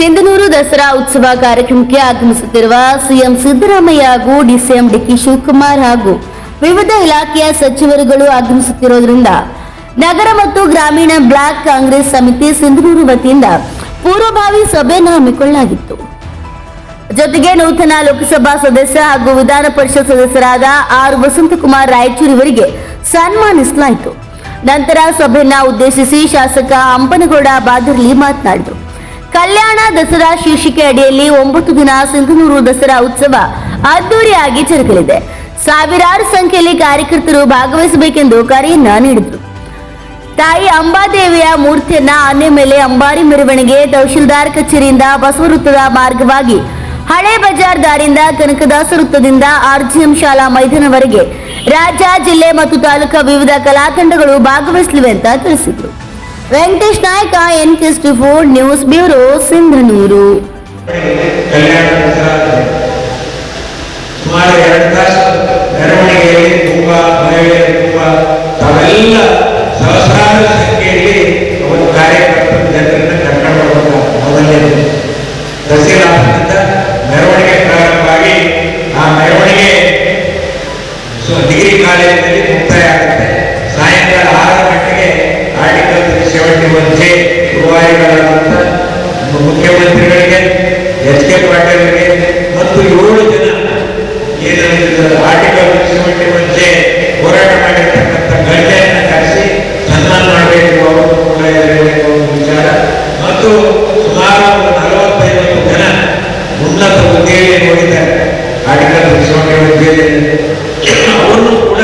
ಸಿಂಧನೂರು ದಸರಾ ಉತ್ಸವ ಕಾರ್ಯಕ್ರಮಕ್ಕೆ ಆಗಮಿಸುತ್ತಿರುವ ಸಿಎಂ ಸಿದ್ದರಾಮಯ್ಯ ಹಾಗೂ ಡಿಸಿಎಂ ಡಿಕೆ ಶಿವಕುಮಾರ್ ಹಾಗೂ ವಿವಿಧ ಇಲಾಖೆಯ ಸಚಿವರುಗಳು ಆಗಮಿಸುತ್ತಿರುವುದರಿಂದ ನಗರ ಮತ್ತು ಗ್ರಾಮೀಣ ಬ್ಲಾಕ್ ಕಾಂಗ್ರೆಸ್ ಸಮಿತಿ ಸಿಂಧನೂರು ವತಿಯಿಂದ ಪೂರ್ವಭಾವಿ ಸಭೆಯನ್ನು ಹಮ್ಮಿಕೊಳ್ಳಲಾಗಿತ್ತು. ಜೊತೆಗೆ ನೂತನ ಲೋಕಸಭಾ ಸದಸ್ಯ ಹಾಗೂ ವಿಧಾನ ಪರಿಷತ್ ಸದಸ್ಯರಾದ ಆರ್ ವಸಂತಕುಮಾರ್ ರಾಯಚೂರು ಇವರಿಗೆ ಸನ್ಮಾನಿಸಲಾಯಿತು. ನಂತರ ಸಭೆಯನ್ನ ಉದ್ದೇಶಿಸಿ ಶಾಸಕ ಅಂಬನಗೌಡ ಬಾದರ್ಲಿ ಮಾತನಾಡಿದರು. ಕಲ್ಯಾಣ ದಸರಾ ಶೀರ್ಷಿಕೆ ಅಡಿಯಲ್ಲಿ ಒಂಬತ್ತು ದಿನ ಸಿಂಧನೂರು ದಸರಾ ಉತ್ಸವ ಅದ್ದೂರಿಯಾಗಿ ಜರುಗಲಿದೆ. ಸಾವಿರಾರು ಸಂಖ್ಯೆಯಲ್ಲಿ ಕಾರ್ಯಕರ್ತರು ಭಾಗವಹಿಸಬೇಕೆಂದು ಕರೆಯನ್ನ ನೀಡಿದರು. ತಾಯಿ ಅಂಬಾದೇವಿಯ ಮೂರ್ತಿಯನ್ನ ಆನೆ ಮೇಲೆ ಅಂಬಾರಿ ಮೆರವಣಿಗೆ ತಹಶೀಲ್ದಾರ್ ಕಚೇರಿಯಿಂದ ಬಸವ ವೃತ್ತದ ಮಾರ್ಗವಾಗಿ ಹಳೆ ಬಜಾರ್ ದಾರಿಯಿಂದ ಕನಕದಾಸ ವೃತ್ತದಿಂದ ಆರ್ಜಿಎಂ ಶಾಲಾ ಮೈದಾನವರೆಗೆ ರಾಜ್ಯ, ಜಿಲ್ಲೆ ಮತ್ತು ತಾಲೂಕಾ ವಿವಿಧ ಕಲಾತಂಡಗಳು ಭಾಗವಹಿಸಲಿವೆ ಅಂತ ತಿಳಿಸಿದರು. Venkatesh Naik N K four news bureau Sindhanur ಸುಮಾರು ಎರಡು ತಾಸು ಮೆರವಣಿಗೆ ಪ್ರಾರಂಭವಾಗಿ ಆ ಮೆರವಣಿಗೆ ಡಿಗ್ರಿ ಕಾಲೇಜಿನಲ್ಲಿ ಮುಖ್ಯಮಂತ್ರಿಗಳಿಗೆ ಎಚ್ ಕೆ ಪಾಟೀಲ್ಗೆ ಮತ್ತು ಏಳು ಜನ ಏನು ಆರ್ಟಿಕಲ್ ಮುಖ್ಯಮಂತ್ರಿ ಮುಂಚೆ ಹೋರಾಟ ಮಾಡಿರ್ತಕ್ಕಂಥ ಗಣ್ಯರನ್ನ ಕರೆಸಿ ಸನ್ಮಾನ ಮಾಡಬೇಕು ಅವರು ವಿಚಾರ. ಮತ್ತು ಸುಮಾರು ಒಂದು ನಲವತ್ತೈವತ್ತು ಜನ ಉನ್ನತ ಹುದ್ದೆಯಲ್ಲಿ ಹೋಗಿದ್ದಾರೆ ಆರ್ಟಿಕಲ್ ಸೆವೆಂಟಿ ಒನ್ ಜೆ ಅವರನ್ನು ಕೂಡ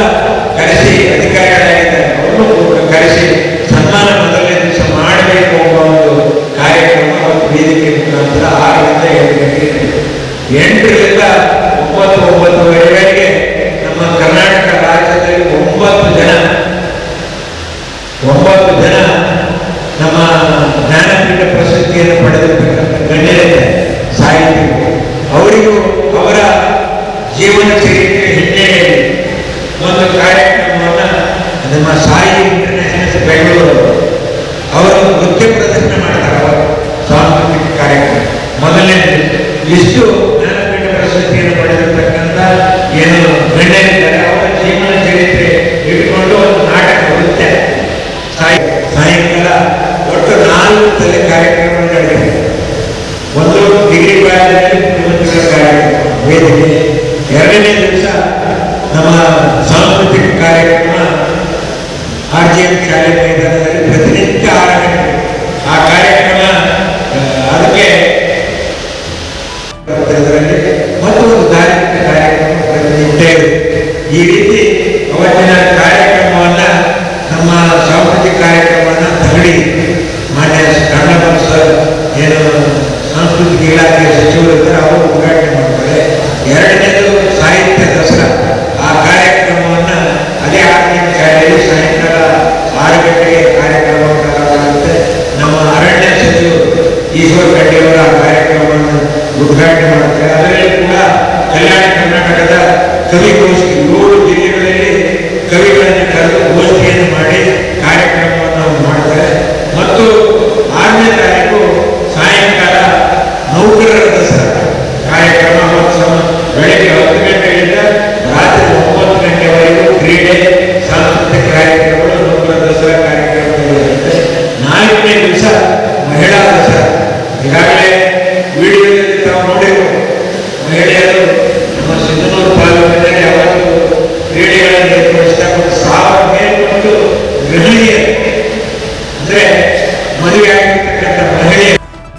ಕರೆಸಿ ಅಧಿಕಾರಿಗಳಾಗಿದ್ದಾರೆ ಅವರನ್ನು ಕೂಡ ಕರೆಸಿ ಸನ್ಮಾನ ಮೊದಲನೇ ದಿವಸ ಮಾಡಬೇಕು ಎಂಬ ಒಂದು ಕಾರ್ಯಕ್ರಮ ಮತ್ತು ವೇದಿಕೆ ಮುಖಾಂತರ ಆರರಿಂದ ಏಳು ಗಂಟೆಗೆ ನಡೆಯುತ್ತೆ. ಎಂಟರಿಂದ ಒಂಬತ್ತು, ಒಂಬತ್ತುವರೆವರೆಗೆ ನಮ್ಮ ಕರ್ನಾಟಕ ರಾಜ್ಯದಲ್ಲಿ ಒಂಬತ್ತು ಜನ ಒಂಬತ್ತು ಜನ ನಮ್ಮ ಜ್ಞಾನಪೀಠ ಪ್ರಶಸ್ತಿಯನ್ನು ಪಡೆದಿರ್ತಕ್ಕಂಥ ಗಣ್ಯರಿದೆ ಸಾಹಿತ್ಯಗಳು ಅವರಿಗೂ ಅವರ ಜೀವನ ಚರಿತ್ರೆ ಹಿನ್ನೆಲೆಯಲ್ಲಿ ಒಂದು ಕಾರ್ಯಕ್ರಮವನ್ನು ನಮ್ಮ ಸಾಯಿ ಇಂಟರ್ನ್ಯಾಷನಲ್ ಬೆಂಗಳೂರು ಅವರು. ನೃತ್ಯ ಪ್ರದರ್ಶನ ಮಾಡ್ತಾರೆ ಅವರು ಸಾಂಸ್ಕೃತಿಕ ಕಾರ್ಯಕ್ರಮ. ಮೊದಲನೇ ಇಷ್ಟು ಜ್ಞಾನಪೀಠ ಪ್ರಶಸ್ತಿಯನ್ನು ಪಡೆದಿರತಕ್ಕಂಥ ಏನು ಗಣ್ಯರಿದ್ದಾರೆ, ಅವರ ಜೀವನ ಚರಿತ್ರೆ ಇಟ್ಕೊಂಡು ಒಂದು ನಾಟಕ ಬರುತ್ತೆ. ಸಾಯಿ ಸಾಯಂಕಾಲ ಒಟ್ಟು ನಾಲ್ಕು ತಲೆ ಕಾರ್ಯಕ್ರಮ ನಡೆದಿದೆ ಒಂದು ಡಿಗ್ರಿ ಕಾಲೇಜಲ್ಲಿ ಮುಖ್ಯಮಂತ್ರಿಗಳ ಕಾರ್ಯಕ್ರಮ. ವೇದಿಕೆ. ಎರಡನೇ ದಿವಸ ನಮ್ಮ ಸಾಂಸ್ಕೃತಿಕ ಕಾರ್ಯಕ್ರಮ. ಆರ್ ಜಿ ಎಂ ಶಾಲೆ ಮೈದಾನದಲ್ಲಿ ಪ್ರತಿನಿತ್ಯ ಆರು ಮತ್ತೊಂದು ಧಾರ್ಮಿಕ ಕಾರ್ಯಕ್ರಮ. ಈ ರೀತಿ ಅವತ್ತಿನ ಕಾರ್ಯಕ್ರಮವನ್ನ ನಮ್ಮ ಸಾಂಸ್ಕೃತಿಕ ಕಾರ್ಯಕ್ರಮವನ್ನ ತಗಡಿ ಮಾನ್ಯ ಕನ್ನಡ ಸರ್ ಏನು ಸಾಂಸ್ಕೃತಿಕ ಇಲಾಖೆಯ ಸಚಿವರು ಇದ್ದಾರೆ ಅವರು ಉದ್ಘಾಟನೆ ಮಾಡ್ತಾರೆ ಎರಡನೇದು ಸಾಹಿತ್ಯ ದಸರಾ ಆ ಕಾರ್ಯಕ್ರಮವನ್ನ ಅದೇ ಆರ್ಥಿಕ ಶಾಲೆಯಲ್ಲಿ ಸಾಯಂಕಾಲ ಆರು ಗಂಟೆಗೆ ಕಾರ್ಯಕ್ರಮ ನಮ್ಮ ಅರಣ್ಯ ಸಚಿವರು ಈಶ್ವರ್ ಖಂಡಿಯವರ ಆ ಕಾರ್ಯಕ್ರಮವನ್ನು ಉದ್ಘಾಟನೆ ಮಾಡ್ತಾರೆ ಅದರಲ್ಲಿ ಕೂಡ ಕಲ್ಯಾಣ ಕರ್ನಾಟಕದ ಕವಿಗೋಷ್ಠಿ ಏಳು ಜಿಲ್ಲೆಗಳಲ್ಲಿ ಕವಿಗಳನ್ನು ಕರೆದು ಗೋಷ್ಠಿಯನ್ನು ಮಾಡಿ ಕಾರ್ಯಕ್ರಮವನ್ನು ಮಾಡ್ತಾರೆ. ಮತ್ತು ಆರನೇ ತಾರೀಕು ಸಾಯಂಕಾಲ ನೌಕರರ ದಸರಾ ಕಾರ್ಯಕ್ರಮ ಮತ್ತು ಬೆಳಿಗ್ಗೆ ಹತ್ತು ಗಂಟೆಯಿಂದ ರಾತ್ರಿ ಒಂಬತ್ತು ಗಂಟೆವರೆಗೂ ಕ್ರೀಡೆ, ಸಾಂಸ್ಕೃತಿಕ ಕಾರ್ಯಕ್ರಮಗಳು ನೌಕರ ದಸರಾ ಕಾರ್ಯಕ್ರಮಗಳು ನಾಲ್ಕನೇ ದಿವಸ ಮಹಿಳಾ ದಸರಾ.